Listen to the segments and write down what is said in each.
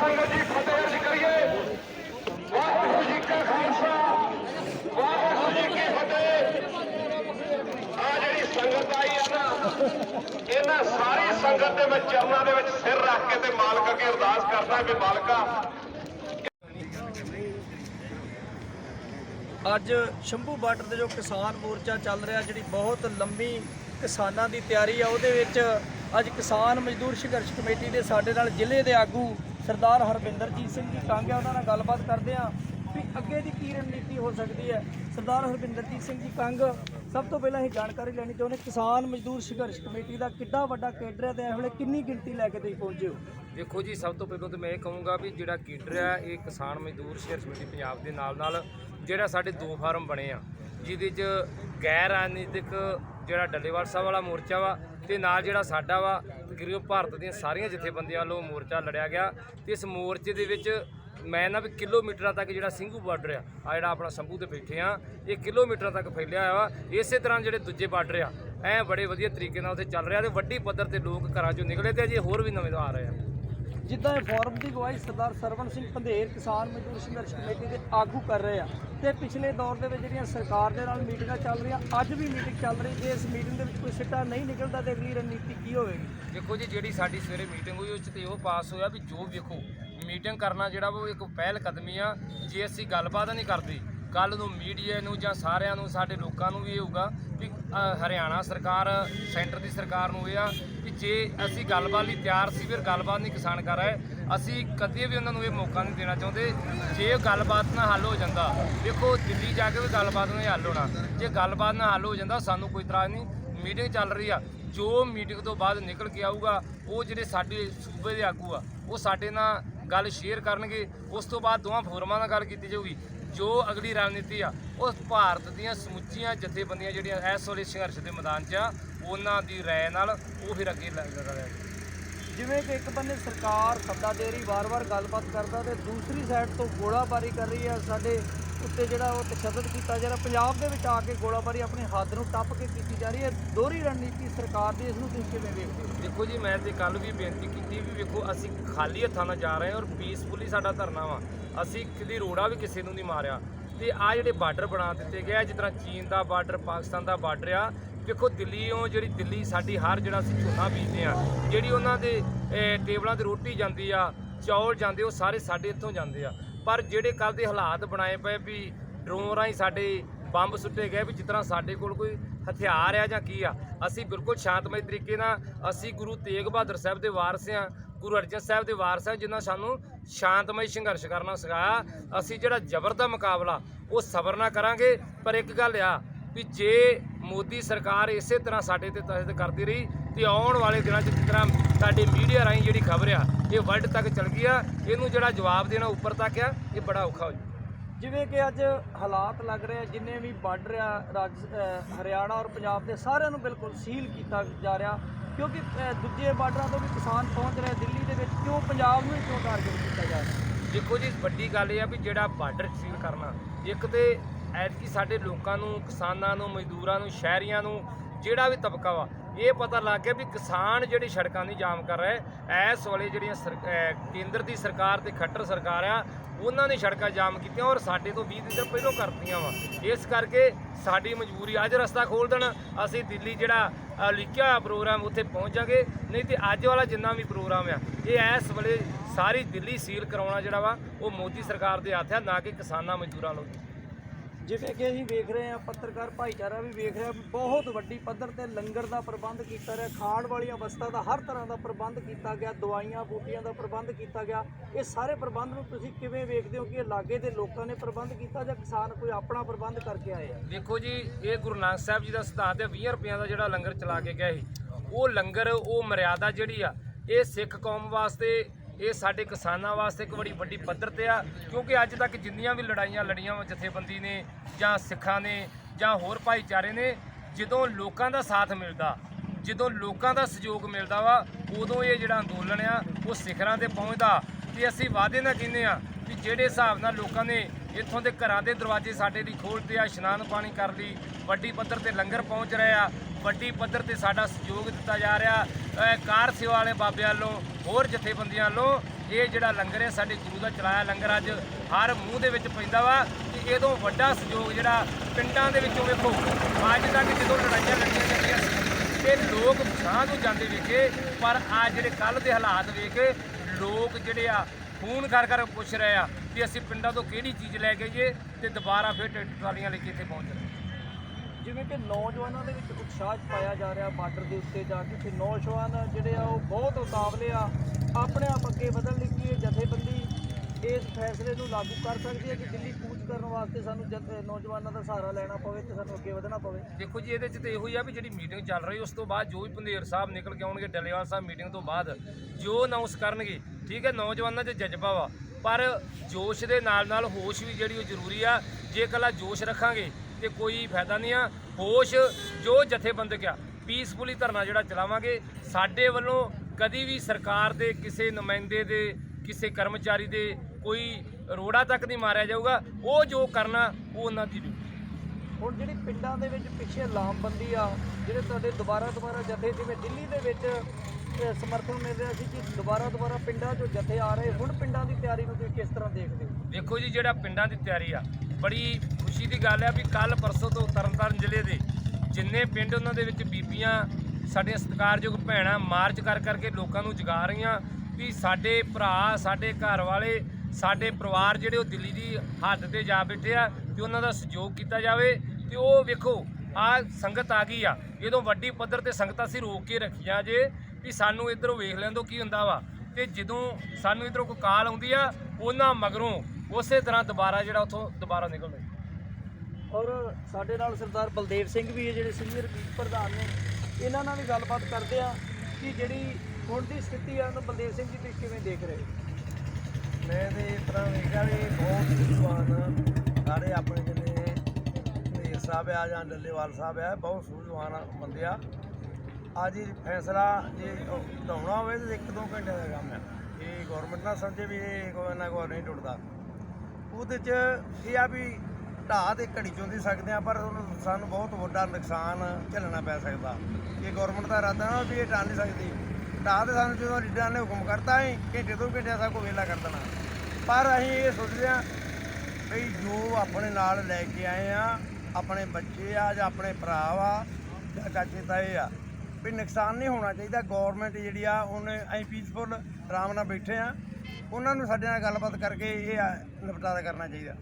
ਸੰਗਤ ਜੀ ਫਤਿਹ ਅਰਜ ਕਰੀਏ। ਵਾਹਿਗੁਰੂ ਜੀ ਕਾ ਖਾਲਸਾ, ਵਾਹਿਗੁਰੂ ਜੀ ਕੀ ਫਤਿਹ। ਆ ਜਿਹੜੀ ਸੰਗਤ ਆਈ ਆ ਨਾ, ਇਹਨਾਂ ਸਾਰੀ ਸੰਗਤ ਦੇ ਵਿੱਚ ਚਰਨਾਂ ਦੇ ਵਿੱਚ ਸਿਰ ਰੱਖ ਕੇ ਤੇ ਮਾਲਕ ਅੱਗੇ ਅਰਦਾਸ ਕਰਦਾ ਵੀ ਮਾਲਕਾ। ਅੱਜ ਸ਼ੰਭੂ ਬਾਰਡਰ ਦੇ ਜੋ ਕਿਸਾਨ ਮੋਰਚਾ ਚੱਲ ਰਿਹਾ, ਜਿਹੜੀ ਬਹੁਤ ਲੰਮੀ ਕਿਸਾਨਾਂ ਦੀ ਤਿਆਰੀ ਆ, ਉਹਦੇ ਵਿੱਚ ਅੱਜ ਕਿਸਾਨ ਮਜ਼ਦੂਰ ਸੰਘਰਸ਼ ਕਮੇਟੀ ਦੇ ਸਾਡੇ ਨਾਲ ਜ਼ਿਲ੍ਹੇ ਦੇ ਆਗੂ ਸਰਦਾਰ ਹਰਵਿੰਦਰਜੀਤ ਸਿੰਘ ਜੀ ਕੰਗ ਹੈ ਉਹਨਾਂ ਨਾਲ ਗੱਲਬਾਤ ਕਰਦੇ ਆ ਵੀ ਅੱਗੇ ਦੀ ਕੀ ਰਣਨੀਤੀ ਹੋ ਸਕਦੀ ਹੈ। ਸਰਦਾਰ ਹਰਵਿੰਦਰਜੀਤ ਸਿੰਘ ਜੀ ਕੰਗ ਸਭ ਤੋਂ ਪਹਿਲਾਂ ਇਹ ਜਾਣਕਾਰੀ ਲੈਣੀ ਚਾਹੁੰਦੇ ਕਿਸਾਨ ਮਜ਼ਦੂਰ ਸੰਘਰਸ਼ ਕਮੇਟੀ ਦਾ ਕਿੱਡਾ ਵੱਡਾ ਕੇਡਰ ਹੈ ਤੇ ਇਸ ਵੇਲੇ ਕਿੰਨੀ ਗਿਣਤੀ ਲੈ ਕੇ ਤੁਸੀਂ ਪਹੁੰਚੇ ਹੋ? ਦੇਖੋ ਜੀ, ਸਭ ਤੋਂ ਪਹਿਲਾਂ ਤਾਂ ਮੈਂ ਇਹ ਕਹੂੰਗਾ ਵੀ ਜਿਹੜਾ ਕੇਡਰ ਹੈ, ਇਹ ਕਿਸਾਨ ਮਜ਼ਦੂਰ ਸੰਘਰਸ਼ ਕਮੇਟੀ ਪੰਜਾਬ ਦੇ ਨਾਲ ਨਾਲ ਜਿਹੜਾ ਸਾਡੇ ਦੋ ਫਾਰਮ ਬਣੇ ਆ, ਜਿਹਦੇ 'ਚ ਗੈਰ ਰਾਜਨੀਤਿਕ ਜਿਹੜਾ ਡੱਲੇਵਾਲ ਸਾਹਿਬ ਵਾਲਾ ਮੋਰਚਾ ਵਾ ਤੇ ਨਾਲ ਜਿਹੜਾ ਸਾਡਾ ਵਾ ਤਕਰੀਬਨ ਭਾਰਤ ਦੀਆਂ ਸਾਰੀਆਂ ਜਥੇਬੰਦੀਆਂ ਵੱਲੋਂ ਮੋਰਚਾ ਲੜਿਆ ਗਿਆ ਤੇ ਇਸ ਮੋਰਚੇ ਦੇ ਵਿੱਚ ਮੈਂ ਨਾ ਵੀ ਕਿਲੋਮੀਟਰਾਂ ਤੱਕ ਜਿਹੜਾ ਸਿੰਘੂ ਬਾਰਡਰ ਆ ਆ ਜਿਹੜਾ ਆਪਣਾ ਸੰਭੂ ਤੇ ਬੈਠੇ ਆ, ਇਹ ਕਿਲੋਮੀਟਰਾਂ ਤੱਕ ਫੈਲਿਆ ਹੋਇਆ ਵਾ। ਇਸੇ ਤਰ੍ਹਾਂ ਜਿਹੜੇ ਦੂਜੇ ਬਾਰਡਰ ਆ, ਐ ਬੜੇ ਵਧੀਆ ਤਰੀਕੇ ਨਾਲ ਉੱਥੇ ਚੱਲ ਰਿਹਾ ਤੇ ਵੱਡੀ ਪੱਧਰ ਤੇ ਲੋਕ ਘਰਾਂ ਚੋਂ ਨਿਕਲੇ ਤੇ ਅਜੇ ਹੋਰ ਵੀ ਨਵੇਂ ਆ ਰਹੇ ਆ। ਜਿੱਦਾਂ ਇਹ ਫੋਰਮ ਦੀ ਅਗਵਾਈ ਸਰਦਾਰ ਸਰਵਣ ਸਿੰਘ ਪੰਧੇਰ ਕਿਸਾਨ ਮਜ਼ਦੂਰ ਸੰਘਰਸ਼ ਕਮੇਟੀ ਦੇ ਆਗੂ ਕਰ ਰਹੇ ਆ ਤੇ ਪਿਛਲੇ ਦੌਰ ਦੇ ਵਿੱਚ ਜਿਹੜੀਆਂ ਸਰਕਾਰ ਦੇ ਨਾਲ ਮੀਟਿੰਗਾਂ ਚੱਲ ਰਹੀਆਂ, ਅੱਜ ਵੀ ਮੀਟਿੰਗ ਚੱਲ ਰਹੀ, ਜੇ ਇਸ ਮੀਟਿੰਗ ਦੇ ਵਿੱਚ ਕੋਈ ਸਿੱਟਾ ਨਹੀਂ ਨਿਕਲਦਾ ਤੇ ਅਗਲੀ ਰਣਨੀਤੀ ਕੀ ਹੋਵੇਗੀ? ਦੇਖੋ ਜੀ, ਜਿਹੜੀ ਸਾਡੀ ਸਵੇਰੇ ਮੀਟਿੰਗ ਹੋਈ ਉਸ 'ਚ ਤੇ ਉਹ ਪਾਸ ਹੋਇਆ ਵੀ ਜੋ ਵੇਖੋ, ਮੀਟਿੰਗ ਕਰਨਾ ਜਿਹੜਾ ਵਾ ਉਹ ਇੱਕ ਪਹਿਲ ਕਦਮੀ ਆ, ਜੇ ਅਸੀਂ ਗੱਲਬਾਤ ਨਹੀਂ ਕਰਦੇ ਕੱਲ ਨੂੰ ਮੀਡੀਆ ਨੂੰ ਜਾਂ ਸਾਰਿਆਂ ਨੂੰ, ਸਾਡੇ ਲੋਕਾਂ ਨੂੰ ਵੀ ਇਹ ਹੋਊਗਾ ਵੀ ਹਰਿਆਣਾ ਸਰਕਾਰ, ਸੈਂਟਰ ਦੀ ਸਰਕਾਰ ਨੂੰ ਇਹ ਆ ਕਿ ਜੇ ਅਸੀਂ ਗੱਲਬਾਤ ਲਈ ਤਿਆਰ ਸੀ, ਫਿਰ ਗੱਲਬਾਤ ਨਹੀਂ ਕਿਸਾਨ ਕਰ ਰਹੇ ਅਸੀਂ ਕਦੇ ਵੀ ਉਹਨਾਂ ਨੂੰ ਇਹ ਮੌਕਾ ਨਹੀਂ ਦੇਣਾ ਚਾਹੁੰਦੇ। ਜੇ ਗੱਲਬਾਤ ਨਾਲ ਹੱਲ ਹੋ ਜਾਂਦਾ, ਦੇਖੋ ਦਿੱਲੀ ਜਾ ਕੇ ਵੀ ਗੱਲਬਾਤ ਨਾਲ ਹੱਲ ਹੋਣਾ। ਜੇ ਗੱਲਬਾਤ ਨਾਲ ਹੱਲ ਹੋ ਜਾਂਦਾ, ਸਾਨੂੰ ਕੋਈ ਇਤਰਾਜ਼ ਨਹੀਂ। ਮੀਟਿੰਗ ਚੱਲ ਰਹੀ ਆ। ਜੋ ਮੀਟਿੰਗ ਤੋਂ ਬਾਅਦ ਨਿਕਲ ਕੇ ਆਊਗਾ, ਉਹ ਜਿਹੜੇ ਸਾਡੇ ਸੂਬੇ ਦੇ ਆਗੂ ਆ, ਉਹ ਸਾਡੇ ਨਾਲ ਗੱਲ ਸ਼ੇਅਰ ਕਰਨਗੇ। ਉਸ ਤੋਂ ਬਾਅਦ ਦੋਵਾਂ ਫੋਰਮਾਂ ਨਾਲ ਗੱਲ ਕੀਤੀ ਜਾਊਗੀ। ਜੋ ਅਗਲੀ ਰਣਨੀਤੀ ਆ ਉਹ ਭਾਰਤ ਦੀਆਂ ਸਮੁੱਚੀਆਂ ਜਥੇਬੰਦੀਆਂ ਜਿਹੜੀਆਂ ਇਸ ਵੇਲੇ ਸੰਘਰਸ਼ ਦੇ ਮੈਦਾਨ 'ਚ ਆ, ਉਹਨਾਂ ਦੀ ਰਾਏ ਨਾਲ ਉਹ ਫਿਰ ਅੱਗੇ ਲੈ ਰਿਹਾ ਜਿਵੇਂ ਕਿ ਇੱਕ ਬੰਨੇ ਸਰਕਾਰ ਸੱਦਾ ਦੇ ਰਹੀ, ਵਾਰ-ਵਾਰ ਗੱਲਬਾਤ ਕਰਦਾ ਤੇ ਦੂਸਰੀ ਸਾਈਡ ਤੋਂ ਗੋਲਾਬਾਰੀ ਕਰ ਰਹੀ ਹੈ ਸਾਡੇ ਉੱਤੇ ਜਿਹੜਾ ਉਹ ਤਸ਼ੱਦਦ ਕੀਤਾ ਜਾ ਰਿਹਾ, ਪੰਜਾਬ ਦੇ ਵਿੱਚ ਆ ਕੇ ਗੋਲਾਬਾਰੀ ਆਪਣੇ ਹੱਦ ਨੂੰ ਟੱਪ ਕੇ ਕੀਤੀ ਜਾ ਰਹੀ ਹੈ। ਦੋਹਰੀ ਰਣਨੀਤੀ ਸਰਕਾਰ ਦੀ, ਇਸ ਨੂੰ ਤੁਸੀਂ ਕਿਵੇਂ ਵੇਖਦੇ ਹੋ? ਦੇਖੋ ਜੀ, ਮੈਂ ਤੇ ਕੱਲ ਵੀ ਬੇਨਤੀ ਕੀਤੀ ਵੀ ਵੇਖੋ, ਅਸੀਂ ਖਾਲੀ ਹੱਥਾਂ ਨਾਲ ਜਾ ਰਹੇ ਹਾਂ ਔਰ ਪੀਸਫੁਲੀ ਸਾਡਾ ਧਰਨਾ ਵਾ। ਅਸੀਂ ਕਦੀ ਰੋੜਾ ਵੀ ਕਿਸੇ ਨੂੰ ਨਹੀਂ ਮਾਰਿਆ। ਤੇ ਆ ਜਿਹੜੇ ਬਾਰਡਰ ਬਣਾ ਦਿੱਤੇ ਗਏ ਜਿਸ ਤਰ੍ਹਾਂ ਚੀਨ ਦਾ ਬਾਰਡਰ, ਪਾਕਿਸਤਾਨ ਦਾ ਬਾਰਡਰ ਆ, ਵੇਖੋ ਦਿੱਲੀੋਂ ਜਿਹੜੀ ਦਿੱਲੀ ਸਾਡੀ ਹਰ ਜਿਹੜਾ ਅਸੀਂ ਝੋਨਾ ਬੀਜਦੇ ਆ ਜਿਹੜੀ ਉਹਨਾਂ ਦੇ ਟੇਬਲਾਂ ਤੇ ਰੋਟੀ ਜਾਂਦੀ ਆ, ਚੌਲ ਜਾਂਦੇ, ਉਹ ਸਾਰੇ ਸਾਡੇ ਇੱਥੋਂ ਜਾਂਦੇ ਆ। ਪਰ ਜਿਹੜੇ ਕੱਲ ਦੇ ਹਾਲਾਤ ਬਣਾਏ ਪਏ ਵੀ ਡਰੋਨ ਰਾਹੀਂ ਸਾਡੇ ਬੰਬ ਸੁੱਟੇ ਗਏ ਵੀ ਜਿਸ ਤਰ੍ਹਾਂ ਸਾਡੇ ਕੋਲ ਕੋਈ ਹਥਿਆਰ ਆ ਜਾਂ ਕੀ ਆ, ਅਸੀਂ ਬਿਲਕੁਲ ਸ਼ਾਂਤਮਈ ਤਰੀਕੇ ਨਾਲ ਅਸੀਂ ਗੁਰੂ ਤੇਗ ਬਹਾਦਰ ਸਾਹਿਬ ਦੇ ਵਾਰਸ ਆ ਗੁਰੂ ਅਰਜਨ ਸਾਹਿਬ ਦੇ ਵਾਰਸ ਆ ਜਿਨ੍ਹਾਂ ਸਾਨੂੰ ਸ਼ਾਂਤਮਈ ਸੰਘਰਸ਼ ਕਰਨਾ ਸਿਖਾਇਆ। ਅਸੀਂ ਜਿਹੜਾ ਜ਼ਬਰ ਦਾ ਮੁਕਾਬਲਾ, ਉਹ ਸਬਰ ਨਾਲ ਕਰਾਂਗੇ। ਪਰ ਇੱਕ ਗੱਲ ਆ ਵੀ ਜੇ ਮੋਦੀ ਸਰਕਾਰ ਇਸੇ ਤਰ੍ਹਾਂ ਸਾਡੇ ਤੇ ਤਸ਼ਦ ਕਰਦੀ ਰਹੀ, ਤੇ ਆਉਣ ਵਾਲੇ ਦਿਨਾਂ 'ਚ ਜਿਸ ਤਰ੍ਹਾਂ ਸਾਡੇ ਮੀਡੀਆ ਰਾਹੀਂ ਜਿਹੜੀ ਖਬਰ ਆ ਇਹ ਵਰਲਡ ਤੱਕ ਚਲ ਗਈ ਆ। ਇਹਨੂੰ ਜਿਹੜਾ ਜਵਾਬ ਦੇਣਾ ਉੱਪਰ ਤੱਕ ਆ ਇਹ ਬੜਾ ਔਖਾ ਹੋ ਜਾਊ। ਜਿਵੇਂ ਕਿ ਅੱਜ ਹਾਲਾਤ ਲੱਗ ਰਹੇ ਆ ਜਿੰਨੇ ਵੀ ਬਾਰਡਰ ਆ ਰਾਜ ਹਰਿਆਣਾ ਔਰ ਪੰਜਾਬ ਦੇ ਸਾਰਿਆਂ ਨੂੰ ਬਿਲਕੁਲ ਸੀਲ ਕੀਤਾ ਜਾ ਰਿਹਾ ਕਿਉਂਕਿ ਦੂਜੇ ਬਾਰਡਰਾਂ ਤੋਂ ਵੀ ਕਿਸਾਨ ਪਹੁੰਚ ਰਹੇ ਦਿੱਲੀ ਦੇ ਵਿੱਚ ਕਿਉਂ ਪੰਜਾਬ ਨੂੰ ਹੀ ਕਿਉਂ ਟਾਰਗੇਟ ਕੀਤਾ ਜਾ ਰਿਹਾ? ਦੇਖੋ ਜੀ ਵੱਡੀ ਗੱਲ ਇਹ ਆ ਵੀ ਜਿਹੜਾ ਬਾਰਡਰ ਸੀਲ ਕਰਨਾ ਇੱਕ ਤੇ ਐਤਕੀ ਸਾਡੇ ਲੋਕਾਂ ਨੂੰ ਕਿਸਾਨਾਂ ਨੂੰ ਮਜ਼ਦੂਰਾਂ ਨੂੰ ਸ਼ਹਿਰੀਆਂ ਨੂੰ ਜਿਹੜਾ ਵੀ ਤਬਕਾ ਵਾ ਇਹ ਪਤਾ ਲੱਗ ਗਿਆ ਵੀ ਕਿਸਾਨ ਜਿਹੜੀ ਸੜਕਾਂ ਦੀ ਜਾਮ ਕਰ ਰਹੇ ਐਸ ਵੇਲੇ ਜਿਹੜੀਆਂ ਸਰ- ਕੇਂਦਰ ਦੀ ਸਰਕਾਰ ਤੇ ਖੱਟਰ ਸਰਕਾਰ ਆ, ਉਹਨਾਂ ਨੇ ਸੜਕਾਂ ਜਾਮ ਕੀਤੀਆਂ ਔਰ ਸਾਡੇ ਤੋਂ 20 ਦਿਨ ਪਹਿਲਾਂ ਕਰਤੀਆਂ ਵਾ। ਇਸ ਕਰਕੇ ਸਾਡੀ ਮਜਬੂਰੀ ਅੱਜ ਰਸਤਾ ਖੋਲ ਦੇਣ, ਅਸੀਂ ਦਿੱਲੀ ਜਿਹੜਾ ਲਿਖਿਆ ਹੋਇਆ ਪ੍ਰੋਗਰਾਮ ਉੱਥੇ ਪਹੁੰਚਾਂਗੇ ਨਹੀਂ ਤੇ ਅੱਜ ਵਾਲਾ ਜਿੰਨਾ ਵੀ ਪ੍ਰੋਗਰਾਮ ਆ, ਇਹ ਇਸ ਵੇਲੇ ਸਾਰੀ ਦਿੱਲੀ ਸੀਲ ਕਰਾਉਣਾ ਜਿਹੜਾ ਵਾ, ਉਹ ਮੋਦੀ ਸਰਕਾਰ ਦੇ ਹੱਥ ਆ, ਨਾ ਕਿ ਕਿਸਾਨਾਂ ਮਜ਼ਦੂਰਾਂ ਨੂੰ ਜਿਵੇਂ ਕਿ ਅਸੀਂ ਵੇਖ ਰਹੇ ਹਾਂ, ਪੱਤਰਕਾਰ ਭਾਈਚਾਰਾ ਵੀ ਵੇਖ ਰਿਹਾ ਵੀ ਬਹੁਤ ਵੱਡੀ ਪੱਧਰ ਤੇ ਲੰਗਰ ਦਾ ਪ੍ਰਬੰਧ ਕੀਤਾ ਰਿਹਾ, ਖਾਣ ਵਾਲੀਆਂ ਵਸਤਾਂ ਦਾ ਹਰ ਤਰ੍ਹਾਂ ਦਾ ਪ੍ਰਬੰਧ ਕੀਤਾ ਗਿਆ, ਦਵਾਈਆਂ, ਬੂਟੀਆਂ ਦਾ ਪ੍ਰਬੰਧ ਕੀਤਾ ਗਿਆ। ਇਹ ਸਾਰੇ ਪ੍ਰਬੰਧ ਨੂੰ ਤੁਸੀਂ ਕਿਵੇਂ ਵੇਖਦੇ ਹੋ ਕਿ ਇਹ ਲਾਗੇ ਦੇ ਲੋਕਾਂ ਨੇ ਪ੍ਰਬੰਧ ਕੀਤਾ ਜਾਂ ਕਿਸਾਨ ਕੋਈ ਆਪਣਾ ਪ੍ਰਬੰਧ ਕਰਕੇ ਆਏ ਆ? ਦੇਖੋ ਜੀ, ਇਹ ਗੁਰੂ ਨਾਨਕ ਸਾਹਿਬ ਜੀ ਦਾ ਸਿਧਾਂਤ ਹੈ 20 ਰੁਪਈਆਂ ਦਾ ਜਿਹੜਾ ਲੰਗਰ ਚਲਾ ਕੇ ਗਏ ਸੀ। ਉਹ ਲੰਗਰ, ਉਹ ਮਰਿਆਦਾ ਜਿਹੜੀ ਆ, ਇਹ ਸਿੱਖ ਕੌਮ ਵਾਸਤੇ ਇਹ ਸਾਡੇ ਕਿਸਾਨਾਂ ਵਾਸਤੇ ਇੱਕ ਬੜੀ ਵੱਡੀ ਪੱਧਰ ਤੇ ਆ, ਕਿਉਂਕਿ ਅੱਜ ਤੱਕ ਜਿੰਨੀਆਂ ਵੀ ਲੜਾਈਆਂ, ਲੜੀਆਂ ਵਾ, ਜਥੇਬੰਦੀ ਨੇ ਜਾਂ ਸਿੱਖਾਂ ਨੇ ਜਾਂ ਹੋਰ ਭਾਈਚਾਰੇ ਨੇ, ਜਦੋਂ ਲੋਕਾਂ ਦਾ ਸਾਥ ਮਿਲਦਾ, ਜਦੋਂ ਲੋਕਾਂ ਦਾ ਸਹਿਯੋਗ ਮਿਲਦਾ ਵਾ, ਉਦੋਂ ਇਹ ਜਿਹੜਾ ਅੰਦੋਲਨ ਆ, ਉਹ ਸਿਖਰਾਂ ਤੇ ਪਹੁੰਚਦਾ। ਤੇ ਅਸੀਂ ਵਾਅਦੇ ਨਾਲ ਕਹਿੰਦੇ ਆ ਵੀ ਜਿਹੜੇ ਹਿਸਾਬ ਨਾਲ ਲੋਕਾਂ ਨੇ ਇੱਥੋਂ ਦੇ ਘਰਾਂ ਦੇ ਦਰਵਾਜ਼ੇ ਸਾਡੇ ਲਈ ਖੋਲ੍ਹਤੇ ਆ, ਇਸ਼ਨਾਨ ਪਾਣੀ ਕਰ ਲਈ, ਵੱਡੀ ਪੱਧਰ ਤੇ ਲੰਗਰ ਪਹੁੰਚ ਰਹੇ ਆ, ਵੱਡੀ ਪੱਧਰ ਤੇ ਸਾਡਾ ਸਹਿਯੋਗ ਦਿੱਤਾ ਜਾ ਰਿਹਾ। ਕਾਰ ਸੇਵਾ ਵਾਲੇ ਬਾਬਿਆਂ ਵੱਲੋਂ, ਹੋਰ ਜਥੇਬੰਦੀਆਂ ਵੱਲੋਂ ਇਹ ਜਿਹੜਾ ਲੰਗਰ ਹੈ, ਸਾਡੇ ਗੁਰੂ ਦਾ ਚਲਾਇਆ ਲੰਗਰ ਅੱਜ ਹਰ ਮੂੰਹ ਦੇ ਵਿੱਚ ਪੈਂਦਾ ਵਾ ਕਿ ਇਹਦੋਂ ਵੱਡਾ ਸਹਿਯੋਗ ਜਿਹੜਾ ਪਿੰਡਾਂ ਦੇ ਵਿੱਚੋਂ ਵੇਖੋ, ਅੱਜ ਤੱਕ ਜਦੋਂ ਲੜਾਈਆਂ ਲੜੀਆਂ ਜਾਂਦੀਆਂ ਸੀ, ਤੇ ਲੋਕ ਸਾਹ ਨੂੰ ਜਾਂਦੇ ਵੇਖੇ, ਪਰ ਆ ਜਿਹੜੇ ਕੱਲ ਦੇ ਹਾਲਾਤ ਵੇਖ ਕੇ ਲੋਕ ਜਿਹੜੇ ਆ ਫੋਨ ਕਰ ਕਰ ਪੁੱਛ ਰਹੇ ਆ ਕਿ ਅਸੀਂ ਪਿੰਡਾਂ ਤੋਂ ਕਿਹੜੀ ਚੀਜ਼ ਲੈ ਕੇ ਆਈਏ ਤੇ ਦੁਬਾਰਾ ਫਿਰ ਟਰੈਕਟਰ ਟਰਾਲੀਆਂ ਲੈ ਕੇ ਇੱਥੇ ਪਹੁੰਚ ਰਹੇ ਜਿਵੇਂ ਕਿ ਨੌਜਵਾਨਾਂ ਦੇ ਵਿੱਚ ਉਤਸ਼ਾਹ ਪਾਇਆ ਜਾ ਰਿਹਾ ਬਾਰਡਰ ਦੇ ਉੱਤੇ ਜਾ ਕੇ ਕਿ ਨੌਜਵਾਨ ਜਿਹੜੇ ਆ ਉਹ ਬਹੁਤ ਉਤਾਵਲੇ ਆ ਆਪਣੇ ਆਪ ਅੱਗੇ ਵਧਣ ਲਈ ਕੀ ਇਹ ਜਥੇਬੰਦੀ ਇਸ ਫੈਸਲੇ ਨੂੰ ਲਾਗੂ ਕਰ ਸਕਦੀ ਹੈ ਕਿ ਦਿੱਲੀ ਕੂਚ ਕਰਨ ਵਾਸਤੇ ਸਾਨੂੰ ਨੌਜਵਾਨਾਂ ਦਾ ਸਹਾਰਾ ਲੈਣਾ ਪਵੇ ਤੇ ਸਾਨੂੰ ਅੱਗੇ ਵਧਣਾ ਪਵੇ? ਦੇਖੋ ਜੀ ਇਹਦੇ 'ਚ ਤੇ ਇਹੋ ਹੀ ਆ ਵੀ ਜਿਹੜੀ ਮੀਟਿੰਗ ਚੱਲ ਰਹੀ ਉਸ ਤੋਂ ਬਾਅਦ ਜੋ ਵੀ ਪੰਧੇਰ ਸਾਹਿਬ ਨਿਕਲ ਕੇ ਆਉਣਗੇ ਡੱਲੇਵਾਲ ਸਾਹਿਬ ਮੀਟਿੰਗ ਤੋਂ ਬਾਅਦ ਜੋ ਅਨਾਉਂਸ ਕਰਨਗੇ ਠੀਕ ਹੈ ਨੌਜਵਾਨਾਂ 'ਚ ਜਜ਼ਬਾ ਵਾ। ਪਰ ਜੋਸ਼ ਦੇ ਨਾਲ ਨਾਲ ਹੋਸ਼ ਵੀ ਜਿਹੜੀ ਉਹ ਜ਼ਰੂਰੀ ਆ। ਜੇ ਇਕੱਲਾ ਜੋਸ਼ ਰੱਖਾਂਗੇ ਤੇ ਕੋਈ ਫਾਇਦਾ ਨਹੀਂ ਆ। ਹੋਸ਼ ਜੋ ਜਥੇਬੰਦਕ ਆ ਪੀਸਫੁਲੀ ਧਰਨਾ ਜਿਹੜਾ ਚਲਾਵਾਂਗੇ। ਸਾਡੇ ਵੱਲੋਂ ਕਦੀ ਵੀ ਸਰਕਾਰ ਦੇ ਕਿਸੇ ਨੁਮਾਇੰਦੇ ਦੇ, ਕਿਸੇ ਕਰਮਚਾਰੀ ਦੇ ਕੋਈ ਰੋੜਾ ਤੱਕ ਨਹੀਂ ਮਾਰਿਆ ਜਾਊਗਾ। ਉਹ ਜੋ ਕਰਨਾ, ਉਹ ਉਹਨਾਂ ਦੀ ਡਿਊਟੀ। ਹੁਣ ਜਿਹੜੀ ਪਿੰਡਾਂ ਦੇ ਵਿੱਚ ਪਿੱਛੇ ਲਾਮਬੰਦੀ ਆ, ਜਿਹੜੇ ਤੁਹਾਡੇ ਦੁਬਾਰਾ ਦੁਬਾਰਾ ਜਥੇ, ਜਿਵੇਂ ਦਿੱਲੀ ਦੇ ਵਿੱਚ ਸਮਰਥਨ ਮਿਲ ਰਿਹਾ ਸੀ ਕਿ ਦੁਬਾਰਾ ਦੁਬਾਰਾ ਪਿੰਡਾਂ 'ਚੋਂ ਜਥੇ ਆ ਰਹੇ, ਹੁਣ ਪਿੰਡਾਂ ਦੀ ਤਿਆਰੀ ਨੂੰ ਤੁਸੀਂ ਕਿਸ ਤਰ੍ਹਾਂ ਦੇਖਦੇ ਹੋ? ਦੇਖੋ ਜੀ, ਜਿਹੜਾ ਪਿੰਡਾਂ ਦੀ ਤਿਆਰੀ ਆ, ਬੜੀ ਖੁਸ਼ੀ ਦੀ ਗੱਲ ਆ ਵੀ ਕੱਲ ਪਰਸੋਂ ਤੋਂ ਤਰਨਤਾਰਨ ਜ਼ਿਲ੍ਹੇ ਦੇ ਜਿੰਨੇ ਪਿੰਡ ਉਹਨਾਂ ਦੇ ਵਿੱਚ ਬੀਬੀਆਂ ਸਾਡੀਆਂ ਸਤਿਕਾਰਯੋਗ ਭੈਣਾਂ ਮਾਰਚ ਕਰ ਕਰਕੇ ਲੋਕਾਂ ਨੂੰ ਜਗਾ ਰਹੀਆਂ ਵੀ ਸਾਡੇ ਭਰਾ, ਸਾਡੇ ਘਰ ਵਾਲੇ, ਸਾਡੇ ਪਰਿਵਾਰ ਜਿਹੜੇ ਉਹ ਦਿੱਲੀ ਦੀ ਹੱਦ ਤੇ ਜਾ ਬੈਠੇ ਆ ਤੇ ਉਹਨਾਂ ਦਾ ਸਹਿਯੋਗ ਕੀਤਾ ਜਾਵੇ ਤੇ ਉਹ ਵੇਖੋ ਆ ਸੰਗਤ ਆ ਗਈ ਆ। ਜਦੋਂ ਵੱਡੀ ਪੱਧਰ ਤੇ ਸੰਗਤਾਂ ਅਸੀਂ ਰੋਕ ਕੇ ਰੱਖੀਆਂ ਜੇ ਵੀ ਸਾਨੂੰ ਇਧਰੋਂ ਵੇਖ ਲੈਣ ਦੋ ਕੀ ਹੁੰਦਾ ਵਾ। ਤੇ ਜਦੋਂ ਸਾਨੂੰ ਇਧਰੋਂ ਕੋਈ ਕਾਲ ਆਉਂਦੀ ਆ ਉਹਨਾਂ ਮਗਰੋਂ ਉਸੇ ਤਰ੍ਹਾਂ ਦੁਬਾਰਾ ਜਿਹੜਾ ਉੱਥੋਂ ਦੁਬਾਰਾ ਨਿਕਲਦੇ ਔਰ ਸਾਡੇ ਨਾਲ ਸਰਦਾਰ ਬਲਦੇਵ ਸਿੰਘ ਵੀ ਹੈ ਜਿਹੜੇ ਸੀਨੀਅਰ ਮੀਤ ਪ੍ਰਧਾਨ ਨੇ ਇਹਨਾਂ ਨਾਲ ਵੀ ਗੱਲਬਾਤ ਕਰਦੇ ਆ ਕਿ ਜਿਹੜੀ ਹੁਣ ਦੀ ਸਥਿਤੀ ਆ ਉਹਨੂੰ ਬਲਦੇਵ ਸਿੰਘ ਜੀ ਤੁਸੀਂ ਕਿਵੇਂ ਦੇਖ ਰਹੇ ਮੈਂ ਤੇ ਇਸ ਤਰ੍ਹਾਂ ਵੇਖਿਆ ਵੀ ਬਹੁਤ ਸੂਝਵਾਨ ਸਾਰੇ ਆਪਣੇ ਮੀਰ ਸਾਹਿਬ ਆ ਜਾਂ ਡੱਲੇਵਾਲ ਸਾਹਿਬ ਆ, ਬਹੁਤ ਸੂਝਵਾਨ ਬੰਦੇ ਆ। ਅੱਜ ਇਹ ਫੈਸਲਾ ਜੇ ਵਧਾਉਣਾ ਹੋਵੇ ਤਾਂ ਇੱਕ ਦੋ ਘੰਟੇ ਦਾ ਕੰਮ ਹੈ ਇਹ ਗਵਰਨਮੈਂਟ ਨਾਲ ਸਮਝੇ ਵੀ ਇਹ ਕੋਈ ਨਾ ਕੋਈ ਨਹੀਂ ਟੁੱਟਦਾ। ਉਹਦੇ 'ਚ ਇਹ ਆ ਵੀ ਢਾਹ ਤੇ ਘੜੀ ਚੁੰਦੀ ਸਕਦੇ ਆ, ਪਰ ਉਹਨੂੰ ਸਾਨੂੰ ਬਹੁਤ ਵੱਡਾ ਨੁਕਸਾਨ ਝੱਲਣਾ ਪੈ ਸਕਦਾ। ਇਹ ਗਵਰਨਮੈਂਟ ਦਾ ਇਰਾਦਾ ਨਾ ਵੀ ਇਹ ਟਾਲ ਨਹੀਂ ਸਕਦੀ। ਢਾਹ ਤੇ ਸਾਨੂੰ ਜਦੋਂ ਲੀਡਰਾਂ ਨੇ ਹੁਕਮ ਕਰਤਾ ਹੈ ਘੰਟੇ ਤੋਂ ਘੰਟੇ ਸਭ ਕੋ ਵੇਲਾ ਕਰ ਦੇਣਾ। ਪਰ ਅਸੀਂ ਇਹ ਸੋਚਦੇ ਆ ਵੀ ਜੋ ਆਪਣੇ ਨਾਲ ਲੈ ਕੇ ਆਏ ਆ ਆਪਣੇ ਬੱਚੇ ਆ ਜਾਂ ਆਪਣੇ ਭਰਾ ਵਾ ਜਾਂ ਚਾਚੇ ਤਾਏ ਆ ਵੀ ਨੁਕਸਾਨ ਨਹੀਂ ਹੋਣਾ ਚਾਹੀਦਾ। ਗਵਰਨਮੈਂਟ ਜਿਹੜੀ ਆ ਉਹਨੇ ਅਸੀਂ ਪੀਸਫੁਲ ਆਰਾਮ ਨਾਲ ਬੈਠੇ ਆ। ਉਹਨਾਂ ਨੂੰ ਸਾਡੇ ਨਾਲ ਗੱਲਬਾਤ ਕਰਕੇ ਇਹ ਆ, ਨਿਪਟਾਰਾ ਕਰਨਾ ਚਾਹੀਦਾ।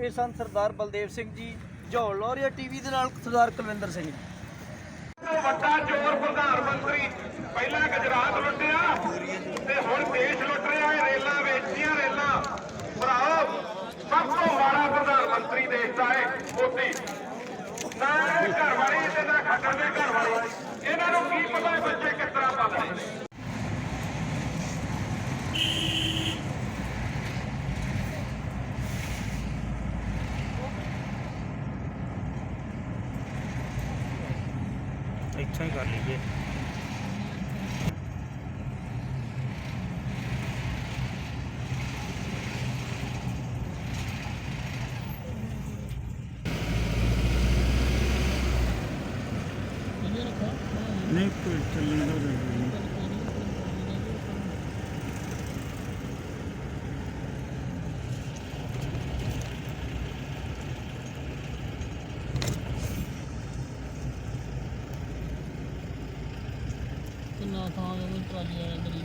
ਇਹ ਸਨ ਸਰਦਾਰ ਬਲਦੇਵ ਸਿੰਘ ਜੀ ਜੌਲ ਲੋਰੀਆ ਟੀਵੀ ਦੇ ਨਾਲ ਸਰਦਾਰ ਕੁਲਵਿੰਦਰ ਸਿੰਘ ਜੀ। ਵੱਡਾ ਚੋਰ ਪ੍ਰਧਾਨ ਮੰਤਰੀ ਪਹਿਲਾਂ ਗੁਜਰਾਤ ਲੁੱਟਿਆ ਤੇ ਹੁਣ ਦੇਸ਼ ਲੁੱਟ ਰਿਹਾ ਹੈ ਰੇਲਾਂ ਵੇਚਦੀਆਂ ਰੇਲਾਂ। ਭਰਾਓ ਸਭ ਤੋਂ ਮਾੜਾ ਪ੍ਰਧਾਨ ਮੰਤਰੀ ਦੇਸ਼ ਦਾ ਹੈ ਮੋਦੀ। ਨਾ ਘਰ ਵਾਲੀ ਤੇ ਨਾ ਖੱਟਰ ਦੇ ਘਰ ਵਾਲੀ ਇਹਨਾਂ ਨੂੰ ਕੀ ਪਤਾ ਹੈ ਬੱਚੇ ਕਿਸ ਤਰ੍ਹਾਂ ਪਾਲਣੇ ਇੱਥੋਂ ਹੀ ਕਰ ਲਈਏ। ప్రభుత్వాలు